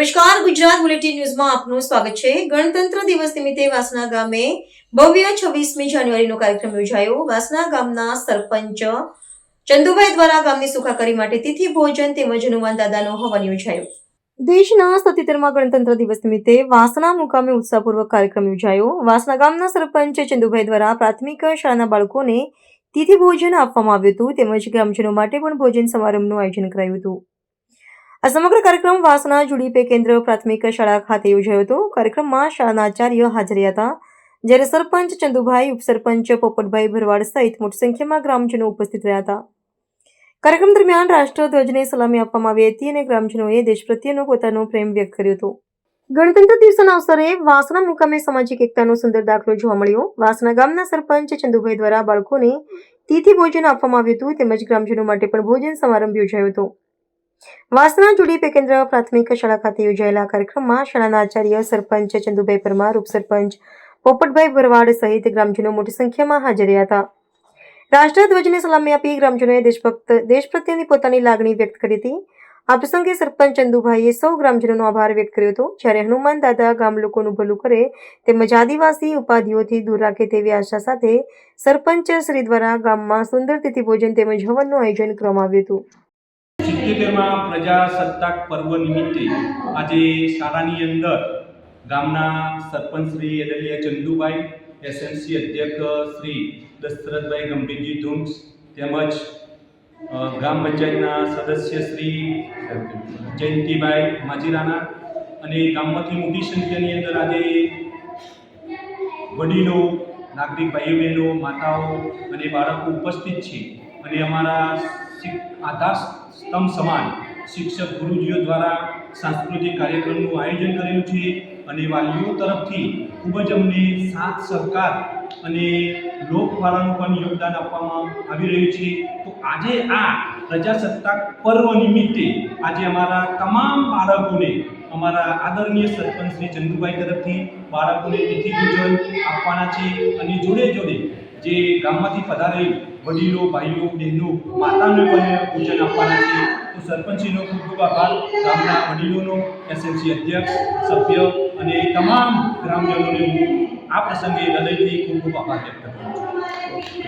નમસ્કાર, ગુજરાત બુલેટિન ન્યૂઝમાં આપનું સ્વાગત છે. ગણતંત્ર દિવસ નિમિત્તે વાસના ગામે ભવ્ય છવ્વીસમી જાન્યુઆરીનો કાર્યક્રમ યોજાયો. વાસના ગામના સરપંચ ચંદુભાઈ દ્વારા ગામની સુખાકારી માટે તિથિ, ભોજન તેમજ હનુમાન દાદાનો હવન યોજાયો. દેશના સત્યોતેરમાં ગણતંત્ર દિવસ નિમિત્તે વાસણા મુકામે ઉત્સાહપૂર્વક કાર્યક્રમ યોજાયો. વાસણા ગામના સરપંચ ચંદુભાઈ દ્વારા પ્રાથમિક શાળાના બાળકોને તિથિ, ભોજન આપવામાં આવ્યું હતું તેમજ ગ્રામજનો માટે પણ ભોજન સમારંભનું આયોજન કરાયું હતું. આ સમગ્ર કાર્યક્રમ વાસના જુડીપે કેન્દ્ર પ્રાથમિક શાળા ખાતે યોજાયો હતો. કાર્યક્રમમાં શાળાના આચાર્ય હાજર હતા. જ્યારે સરપંચ ચંદુભાઈ, ઉપસરપંચ પોપટભાઈ ભરવાડ સહિત મોટી સંખ્યામાં ગ્રામજનો ઉપસ્થિત રહ્યા હતા. કાર્યક્રમ દરમિયાન રાષ્ટ્રધ્વજને સલામી આપવામાં આવી હતી અને ગ્રામજનોએ દેશ પ્રત્યેનો પોતાનો પ્રેમ વ્યક્ત કર્યો હતો. ગણતંત્ર દિવસના અવસરે વાસના મુકામે સામાજિક એકતાનો સુંદર દાખલો જોવા મળ્યો. વાસના ગામના સરપંચ ચંદુભાઈ દ્વારા બાળકોને તિથિ ભોજન આપવામાં આવ્યું હતું. તેમજ ગ્રામજનો માટે પણ ભોજન સમારંભ યોજાયો હતો. વાસણા જોડી પેકેન્દ્ર પ્રાથમિક શાળા ખાતે યોજાયેલા કાર્યક્રમમાં શાળાના આચાર્ય સરપંચ ચંદુભાઈ પરમાર, ઉપસરપંચ પોપટભાઈ ભરવાડ સહિત ગ્રામજનો મોટી સંખ્યામાં હાજર રહ્યા હતા. રાષ્ટ્રધ્વજને સલામી આપી ગ્રામજનોએ દેશભક્ત, દેશ પ્રત્યેની પોતાની લાગણી વ્યક્ત કરી હતી. આ પ્રસંગે સરપંચ ચંદુભાઈએ સૌ ગ્રામજનોનો આભાર વ્યક્ત કર્યો હતો. જ્યારે હનુમાન દાદા ગામ લોકોનું ભલું કરે, તેમજ આદિવાસી ઉપાધિઓથી દૂર રાખે તેવી આશા સાથે સરપંચ શ્રી દ્વારા ગામમાં સુંદર તિથિ ભોજન તેમજ હવનનું આયોજન કરવામાં આવ્યું હતું. સિત્યોતેરમાં પ્રજાસત્તાક પર્વ નિમિત્તે આજે શાળાની અંદર ગામના સરપંચ શ્રી એડલિયા ચંદુભાઈ એસએમસી અધ્યક્ષ શ્રી દશરથભાઈ ગંભીરજી ધુમ્સ તેમજ ગ્રામ પંચાયતના સદસ્ય શ્રી જયંતિભાઈ માજીરાના અને ગામમાંથી મોટી સંખ્યાની અંદર આજે વડીલો, નાગરિક ભાઈ બહેનો, માતાઓ અને બાળકો ઉપસ્થિત છે. અને અમારા આધાર સ્તંભ સમાન શિક્ષક ગુરુજીઓ દ્વારા સાંસ્કૃતિક કાર્યક્રમનું આયોજન કરેલું છે અને વાલીઓ તરફથી ખૂબ જ અમને સાથ, સહકાર અને લોકવાળાનું પણ યોગદાન આપવામાં આવી રહ્યું છે. તો આજે આ પ્રજાસત્તાક પર્વ નિમિત્તે આજે અમારા તમામ બાળકોને, અમારા આદરણીય સરપંચ શ્રી ચંદુભાઈ તરફથી બાળકોને તિથિ પૂજન આપવાના છે અને જોડે જોડે જે ગામમાંથી પધારેલ વડીલો, ભાઈઓ, બહેનો, માતાને પણ પૂજન આપવાના છે. તો સરપંચીનો ખૂબ ખૂબ આભાર. ગામના વડીલોનો એસએમસી અધ્યક્ષ, સભ્ય અને તમામ ગ્રામજનોને હું આ પ્રસંગે હૃદયથી ખૂબ ખૂબ આભાર વ્યક્ત કરું છું.